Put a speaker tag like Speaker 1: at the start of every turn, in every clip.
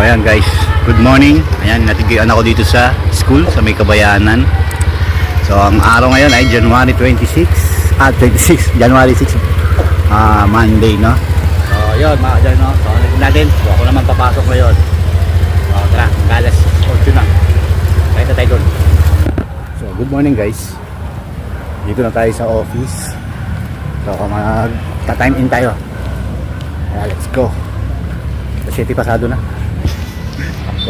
Speaker 1: ayan guys, good morning. Ayan, natigian ako dito sa school, sa may kabayanan. So, ang araw ngayon ay January 26. Ah, 26. January 6. Ah, Monday, no? So, yun, mga dyan, no? So, natin. So, ako naman papasok ngayon. So, tara, galas 8 na. Kaya na tayo doon. So, good morning guys. Dito na tayo sa office. So, mag-time in tayo. Kaya, let's go. Sa 7 pasado na.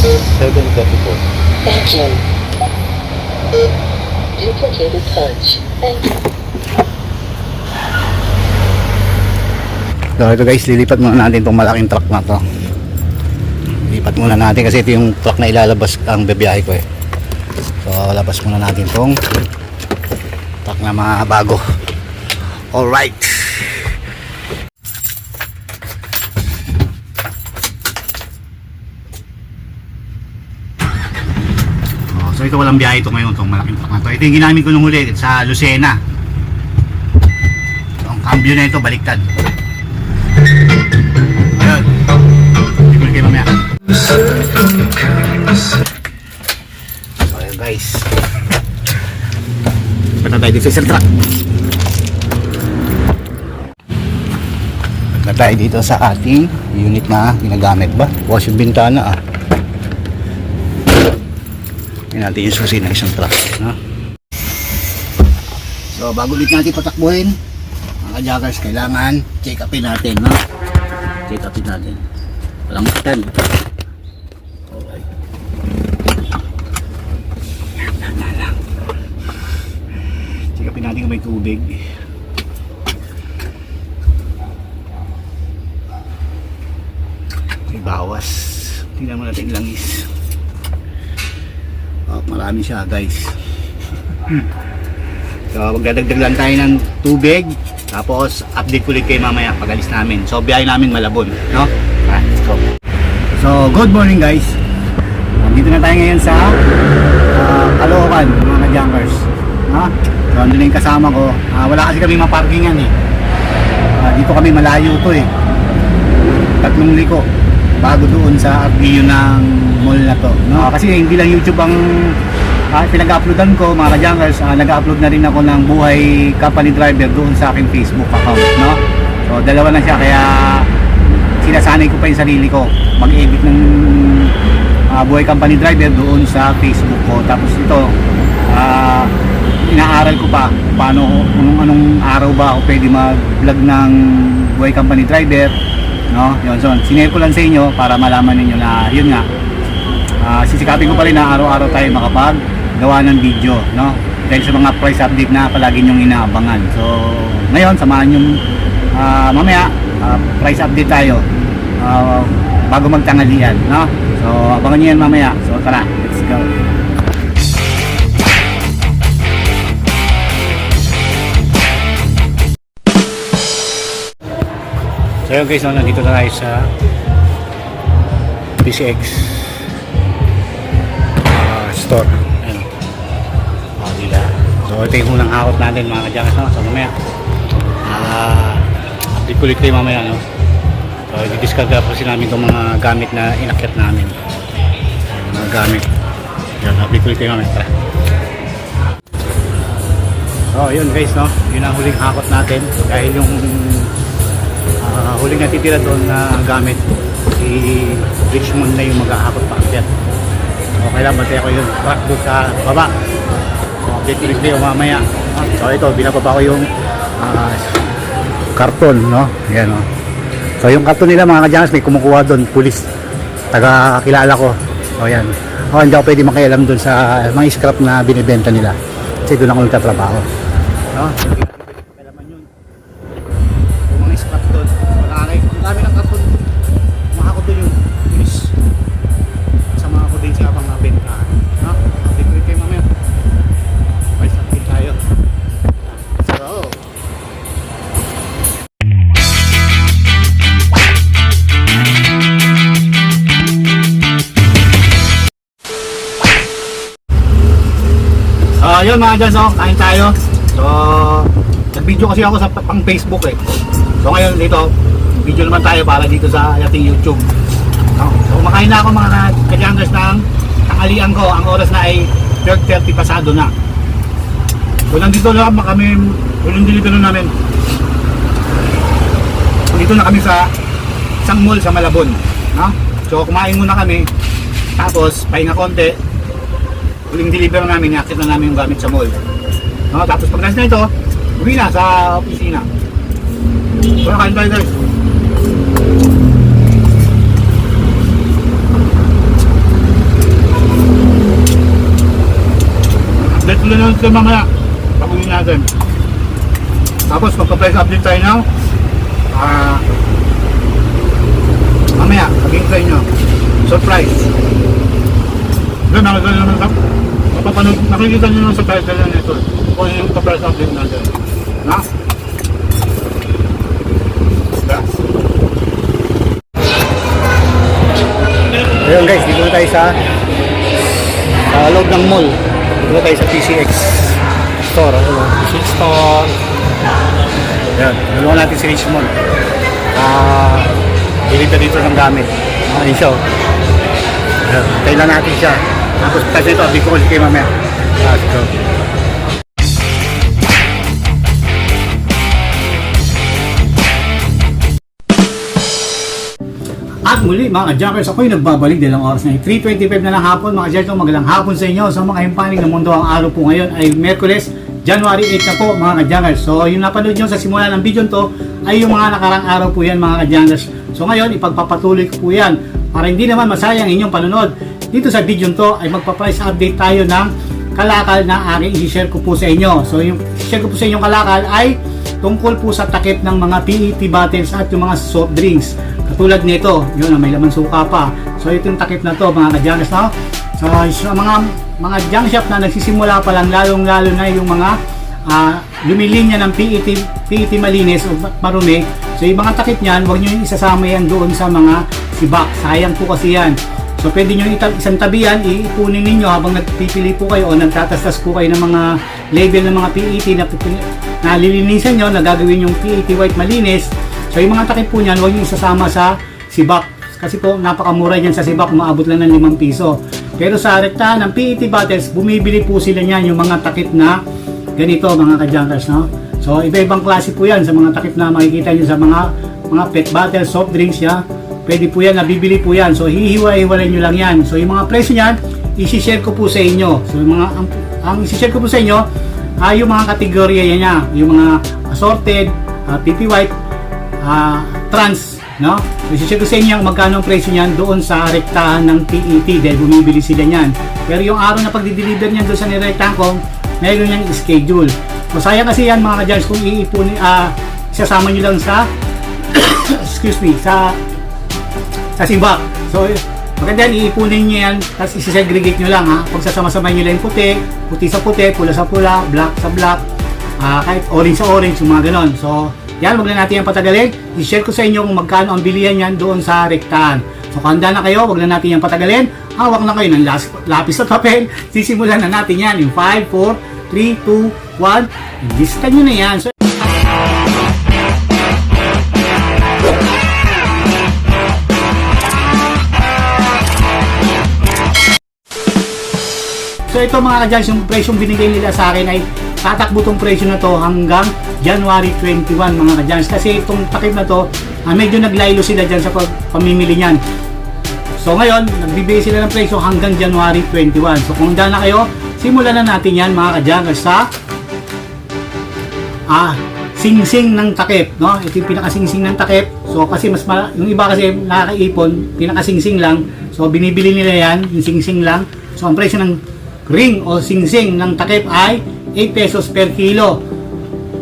Speaker 1: 6, 7, 34.
Speaker 2: Thank you. Duplicated punch. Thank you.
Speaker 1: So ito guys, lilipat muna natin itong malaking truck na to. Lilipat muna natin kasi ito yung truck na ilalabas ang bebiyahe ko eh. So labas muna natin itong truck na mga bago. Alright. Oh, so ito walang biyahe ito ngayon, itong malaking truck na to. Ito yung ginamit ko nung huli sa Lucena. So, ang cambio na ito, baliktad. Ayun. Tignan kayo mamaya. So, ayun guys. Punta tayo dito sa truck. Punta tayo dito sa ating unit na ginagamit ba? Yung bintana ah. Yan natin yung susi ng isang truck. No? So, bago ulit natin patakbuhin, mga joggers, kailangan check upin natin, no? Check upin natin. Walang makitan. Okay. Check upin natin kung may tubig. May bawas. Tingnan mo natin langis. Marami siya, guys. So, magdadagdag lang tayo ng tubig. Tapos, update ko ulit kayo mamaya pag alis namin. So, biyahe namin Malabon. No? Go. So, good morning guys. Nandito na tayo ngayon sa uh, Caloocan, mga junkers. No? So, andun kasama ko. Ah, wala kasi kami maparkingan eh. Ah, dito kami malayo to eh. Tatlong liko bago doon sa view ng mall na to. No? Ah, kasi hindi lang YouTube ang uh, pinag-uploadan ko mga ka-junkers, ah, nag-upload na rin ako ng buhay company driver doon sa aking Facebook account, no? So dalawa na siya kaya sinasanay ko pa yung sarili ko mag-edit ng ah, buhay company driver doon sa Facebook ko. Tapos ito ah, inaaral ko pa paano kung anong araw ba ako pwede mag-vlog ng buhay company driver, no? Yun, so sinare ko lang sa inyo para malaman ninyo na yun nga Ah, sisikapin ko pa rin na araw-araw tayo makapag gawa ng video, no? Dahil sa mga price update na palagi nyong inaabangan. So, ngayon, samahan yung ah, mamaya, ah, price update tayo ah, bago magtanghalian, no? So, abangan nyo yan mamaya. So, tara, let's go. So, guys, no, nandito na tayo sa PCX store. Ayan. Oh, nila. So, ito yung unang hakot natin mga kadyakas. No? So, mamaya. Ah, update ko ulit kayo mamaya. No? So, i-discard po si namin itong mga gamit na inakyat namin. Mga gamit. Yan, update ulit kayo mamaya. Tara. So, yun guys, no? Yun ang huling hakot natin. Dahil yung ah, huling natitira doon na gamit si Richmond na yung maghahakot pa akyat. Okay lang, bantay ako yung truck doon sa baba. Update ulit kayo mamaya. So ito, binababa ko yung ah, karton, no? Yan, no? So yung karton nila mga kadyanas, may kumukuha doon, pulis. Taga kilala ko. So yan. O, hindi ako pwede makialam doon sa mga scrap na binibenta nila. Kasi doon ako nagtatrabaho. No? Mga dyan, so, kain tayo. So, nag-video kasi ako sa pang Facebook eh. So ngayon dito, video naman tayo para dito sa ating YouTube. No? So kumakain na ako mga kadyangers ng tanghalian ko. Ang oras na ay 12.30 pasado na. So nandito na kami, huling delivery namin. Dito na kami sa isang mall sa Malabon. No? So kumain muna kami. Tapos pahinga konti. Huling delivery namin, yakit na namin yung gamit sa mall. No? Tapos pag nasa na ito, uwi na sa opisina. So kain tayo guys. Update ulit natin kayo mamaya. Pag-uwi natin. Tapos magpa-price update tayo now. Ah, mamaya, sabihin ko sa inyo. Surprise. Doon, nakagano naman sa mapapanood, nakikita nyo naman sa title na nito. Kung yung pa-price update natin. Na? Yeah. Ayun guys, dito tayo sa sa loob ng mall. Dito tayo sa PCX store. Ano? PCX store. Ayan, nalawa natin si Richmond. Ah, uh, dito ng gamit. Ah, yun siya. oh. Ayan, tayo lang natin siya. Tapos kasi ito, kasi kay mamaya. Let's go. At muli mga jackers, ako'y nagbabalik dahil ang oras na 3.25 na ng hapon. Mga jackers, magandang hapon sa inyo. Sa mga himpaning ng mundo, ang araw po ngayon ay Merkules, January 8 na po mga kajackers. So yung napanood nyo sa simula ng video to ay yung mga nakarang araw po yan mga kajackers. So ngayon, ipagpapatuloy ko po yan para hindi naman masayang inyong panonood. Dito sa video to ay magpa-price update tayo ng kalakal na aking i-share ko po sa inyo. So yung share ko po sa inyong kalakal ay tungkol po sa takip ng mga PET bottles at yung mga soft drinks. Katulad nito, yun, may laman suka pa. So itong takip na to mga kadyanas na. So sa mga mga junk shop na nagsisimula pa lang lalong lalo na yung mga ah, lumilinya ng PET, PET malinis o marumi. So yung mga takip niyan, huwag niyo yung isasama yan doon sa mga sibak. Sayang po kasi yan. So pwede nyo ita- isang tabi yan, iipunin ninyo habang nagpipili po kayo o nagtatastas po kayo ng mga label ng mga PET na, na lilinisan nyo, na yung PET white malinis. So yung mga takip po niyan, huwag nyo isasama sa sibak. Kasi po napakamura yan sa sibak, umaabot lang ng 5 piso. Pero sa rektahan ng PET bottles, bumibili po sila niyan yung mga takip na ganito mga kajunkers, no? So iba-ibang klase po yan sa mga takip na makikita nyo sa mga mga pet bottles, soft drinks, ya. Pwede po yan, nabibili po yan. So, hihiwa-hiwalay nyo lang yan. So, yung mga presyo niyan, isi-share ko po sa inyo. So, yung mga, ang, ang isi-share ko po sa inyo, ay yung mga kategorya yan niya. Yung mga assorted, uh, PP white, ah, trans, no? So, isi-share ko sa inyo magkano ang presyo niyan doon sa rektahan ng PET dahil bumibili sila niyan. Pero yung araw na pagdi-deliver niyan doon sa nirektahan ko, meron niyang schedule. So, sayang kasi yan mga ka kung iipunin, ah, isasama nyo lang sa excuse me, sa sa sibak. So, maganda yan, iipunin nyo yan, tapos isi-segregate nyo lang ha. Pag sasama-samay nyo lang puti, puti sa puti, pula sa pula, black sa black, ah, kahit orange sa orange, yung mga ganon. So, yan, wag na natin yan patagalin. I-share ko sa inyo kung magkano ang bilihan yan doon sa rektahan. So, kung handa na kayo, wag na natin yan patagalin. Hawak na kayo ng las- lapis at papel. Sisimulan na natin yan. Yung 5, 4, 3, 2, 1. Lista nyo na yan. So, So ito mga kadyans, yung presyong binigay nila sa akin ay tatakbo tong presyo na to hanggang January 21 mga kadyans. Kasi itong takip na to, ah, medyo naglaylo sila dyan sa pamimili niyan. So ngayon, nagbibigay sila ng presyo hanggang January 21. So kung handa na kayo, simulan na natin yan mga kadyans sa ah, singsing ng takip, no? Ito yung pinakasingsing ng takip. So kasi mas ma- yung iba kasi nakakaipon, pinakasingsing lang. So binibili nila yan, yung singsing lang. So ang presyo ng ring o singsing ng takip ay 8 pesos per kilo.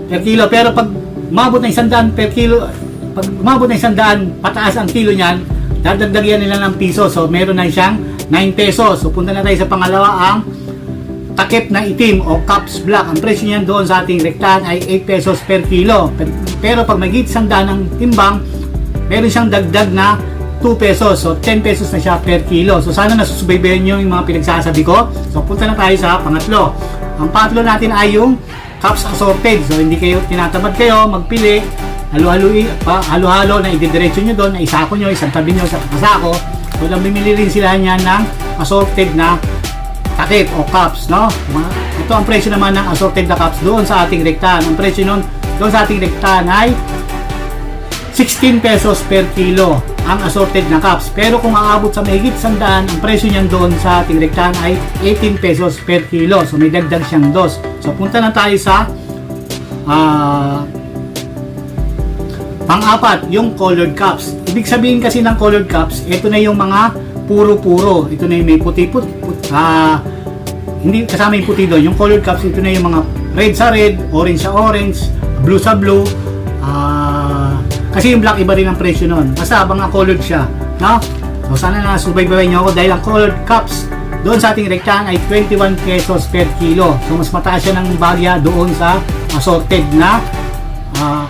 Speaker 1: Per kilo. Pero pag umabot ng 100 per kilo, pag umabot ng 100 pataas ang kilo niyan, dadagdagan nila ng piso. So meron na siyang 9 pesos. So punta na tayo sa pangalawa ang takip na itim o caps black. Ang presyo niyan doon sa ating rektahan ay 8 pesos per kilo. Per- Pero pag may git sandaan ng timbang, meron siyang dagdag na 2 pesos. So 10 pesos na siya per kilo. So sana nasusubaybayan niyo yung mga pinagsasabi ko. So punta na tayo sa pangatlo. Ang pangatlo natin ay yung cups assorted. So hindi kayo tinatamad kayo magpili, halo-halo halo-halo na ididiretso nyo doon, na isako nyo, isang tabi nyo sa kasako. So lang bimili rin sila niyan ng assorted na takip o cups, no? Ito ang presyo naman ng assorted na cups doon sa ating rektahan. Ang presyo nun doon sa ating rektahan ay 16 pesos per kilo ang assorted na cups. Pero kung aabot sa mahigit sandaan, ang presyo niyan doon sa ating ay 18 pesos per kilo. So may dagdag siyang dos. So punta na tayo sa ah pang-apat, yung colored cups. Ibig sabihin kasi ng colored cups, ito na yung mga puro-puro. Ito na yung may puti-puti. ah hindi kasama yung puti doon. Yung colored cups, ito na yung mga red sa red, orange sa orange, blue sa blue. Kasi yung black iba rin ang presyo nun. Basta mga colored siya. No? So sana na subaybayan nyo ako dahil ang colored cups doon sa ating rektahan ay 21 pesos per kilo. So mas mataas siya ng bagya doon sa assorted na ah,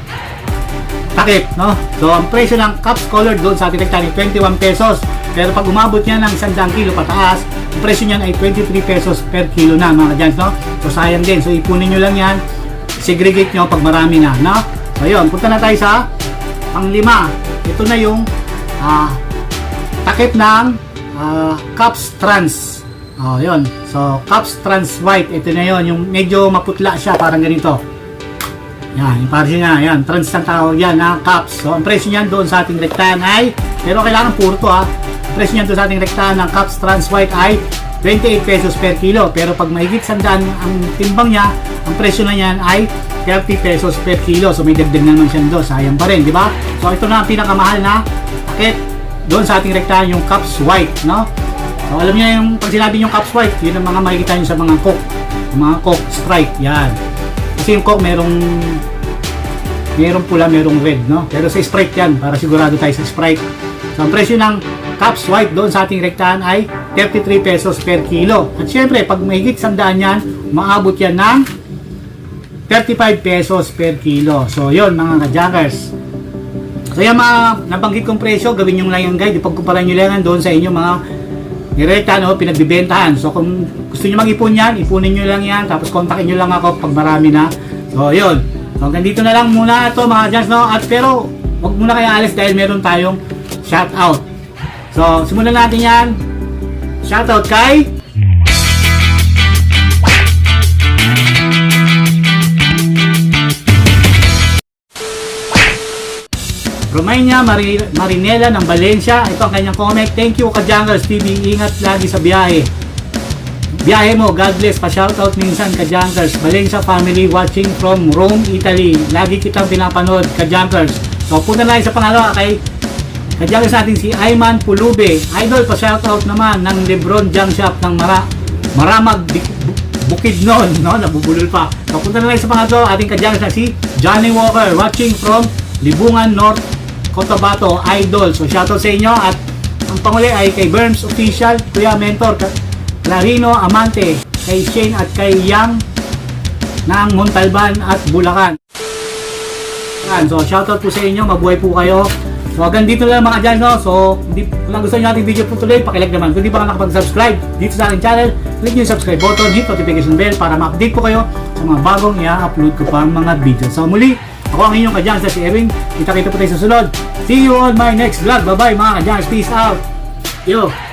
Speaker 1: takip, no? So, ang presyo ng cups colored doon sa ating rektahan ay 21 pesos. Pero pag umabot niya ng 100 kilo pataas, ang presyo niyan ay 23 pesos per kilo na, mga dyan, no? So, sayang din. So, ipunin nyo lang yan. Segregate nyo pag marami na, no? So, yun. Punta na tayo sa panglima. Ito na yung ah, takip ng ah, cups trans. Oh, yun. So, cups trans white. Ito na yun. Yung medyo maputla siya, parang ganito. Yan, yung presyo niya, yan, trans ang tawag yan, na cups. So, ang presyo niyan doon sa ating rektahan ay, pero kailangan puro to ha. Ang presyo niyan doon sa ating rektahan ng cups trans white ay 28 pesos per kilo. Pero pag mahigit sandaan ang timbang niya, ang presyo na niyan ay 30 pesos per kilo. So, may dagdag na naman siya doon. Sayang pa rin, di ba? So, ito na ang pinakamahal na takip doon sa ating rektahan yung cups white, no? So, alam niyo yung pag sinabi yung cups white, yun ang mga makikita niyo sa mga coke. Yung mga coke stripe, yan. Kasi yung coke merong merong pula, merong red, no? Pero sa Sprite yan, para sigurado tayo sa Sprite. So, ang presyo ng Caps White doon sa ating rektahan ay 33 pesos per kilo. At syempre, pag mahigit sandaan yan, maabot yan ng 35 pesos per kilo. So, yon mga ka-jackers. So, yung mga nabanggit kong presyo, gawin yung guide. Ipagkumpara nyo lang yan doon sa inyong mga direkta, no, pinagbibentahan. So, kung gusto nyo mag-ipon yan, ipunin nyo lang yan. Tapos, kontakin nyo lang ako pag marami na. So, yun. So, hanggang dito na lang muna ito mga Jans, no? At pero, wag muna kayo alis dahil meron tayong shout out. So, simulan natin yan. Shout out kay Romania Mari Marinela ng Valencia. Ito ang kanyang comment. Thank you, Kajangers TV. Ingat lagi sa biyahe. Biyahe mo, God bless. Pa-shoutout minsan, Kajankers. Valencia family watching from Rome, Italy. Lagi kitang pinapanood, Kajankers. So, punta na sa pangalawa kay Kajankers natin si Ayman Pulube. Idol, pa-shoutout naman ng Lebron Junk Shop ng Mara Maramag Bi- Bu- Bukidnon, no? Nabubulol pa. So, punta na tayo sa pangatlo, ating Kajankers na si Johnny Walker, watching from Libungan North, Cotabato, Idol. So, shoutout sa inyo at ang panguli ay kay Berms Official, Kuya Mentor, Clarino Amante, kay Shane at kay Yang ng Montalban at Bulacan. So, shoutout po sa inyo. Mabuhay po kayo. So, hanggang dito lang mga dyan, no? So, hindi, kung nagustuhan nyo ating video po tuloy, pakilag naman. Kung di pa ka nakapag-subscribe dito sa aking channel, click nyo yung subscribe button, hit notification bell para ma-update po kayo sa mga bagong i-upload ko pang mga video. So, muli, ako ang inyong kadyan sa si Erwin. Kita-kita po tayo sa sunod. See you on my next vlog. Bye-bye mga kadyan. Peace out. Yo.